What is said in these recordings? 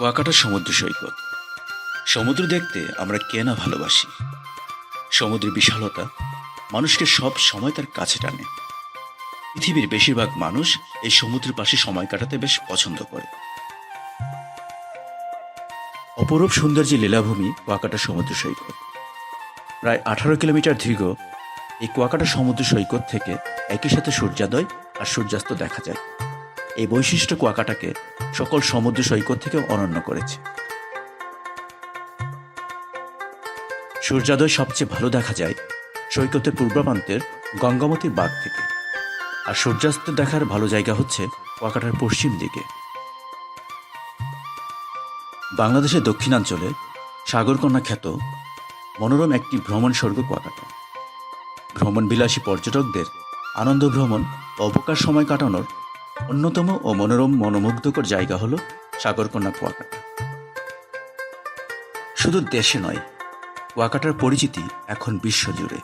কুয়াকাটা সমুদ্র সৈকত। সমুদ্র দেখতে আমরা কে না ভালোবাসি। সমুদ্রের বিশালতা মানুষকে সব সময় তার কাছে টানে। পৃথিবীর বেশিরভাগ মানুষ এই সমুদ্রের পাশে সময় কাটাতে বেশ পছন্দ করে। অপরূপ সৌন্দর্যে লীলাভূমি কুয়াকাটা সমুদ্র সৈকত। প্রায় আঠারো কিলোমিটার দীর্ঘ এই কুয়াকাটা সমুদ্র সৈকত থেকে একই সাথে সূর্যোদয় আর সূর্যাস্ত দেখা যায়। এই বৈশিষ্ট্য কুয়াকাটাকে সকল সমুদ্র সৈকত থেকে অনন্য করেছে। সূর্যোদয় সবচেয়ে ভালো দেখা যায় সৈকতের পূর্ব প্রান্তের গঙ্গামতির বাগ থেকে। আর সূর্যাস্ত দেখার ভালো জায়গা হচ্ছে কুয়াকাটার পশ্চিম দিকে। বাংলাদেশের দক্ষিণাঞ্চলে সাগরকন্যা খ্যাত মনোরম একটি ভ্রমণ স্বর্গ কুয়াকাটা। ভ্রমণ বিলাসী পর্যটকদের আনন্দ ভ্রমণ অবকাশ সময় কাটানোর অন্যতম ও মনোরম, মনোমুগ্ধকর জায়গা হল সাগরকন্যা কুয়াকাটা। শুধু দেশে নয়, কুয়াকাটার পরিচিতি এখন বিশ্বজুড়ে।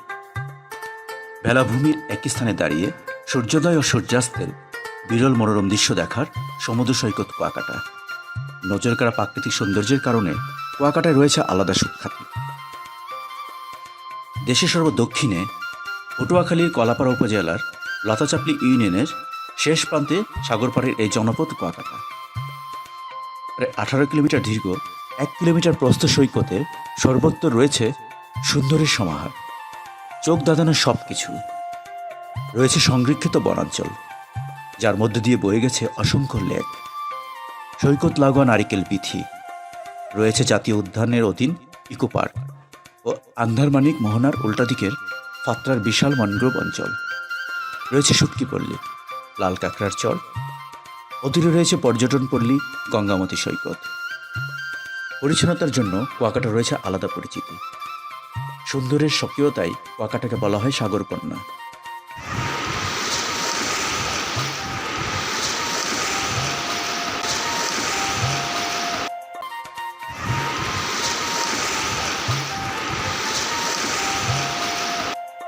বেলাভূমির একই স্থানে দাঁড়িয়ে সূর্যোদয় ও সূর্যাস্তের বিরল মনোরম দৃশ্য দেখার সমুদ্র সৈকত কুয়াকাটা। নজরকাড়া প্রাকৃতিক সৌন্দর্যের কারণে কুয়াকাটায় রয়েছে আলাদা সুখ্যাতি। দেশের সর্বদক্ষিণে পটুয়াখালীর কলাপাড়া উপজেলার লতাচাপলি ইউনিয়নের শেষ প্রান্তে সাগরপাড়ের এই জনপদ কুয়াকাটা। প্রায় আঠারো কিলোমিটার দীর্ঘ, এক কিলোমিটার প্রস্থ সৈকতে সর্বত্র রয়েছে সুন্দরের সমাহার। চোখ দাদানোর সব কিছু রয়েছে সংরক্ষিত বনাঞ্চল, যার মধ্য দিয়ে বয়ে গেছে অসংখ্য লেক। সৈকত লাগোয়া নারিকেল বিথি রয়েছে জাতীয় উদ্যানের অধীন ইকো পার্ক ও আন্ধারমানিক মোহনার উল্টা দিকের ফাত্রার বিশাল ম্যানগ্রোভ অঞ্চল। রয়েছে সুটকিপল্লী লাল কাঁকড়ার চর। অদূরে রয়েছে পর্যটন পল্লী, গঙ্গামতী সৈকত। পরিচ্ছন্নতার জন্য কুয়াকাটা রয়েছে আলাদা পরিচিতি। সুন্দরের সক্রিয়তায় কুয়াকাটাকে বলা হয় সাগরকন্যা।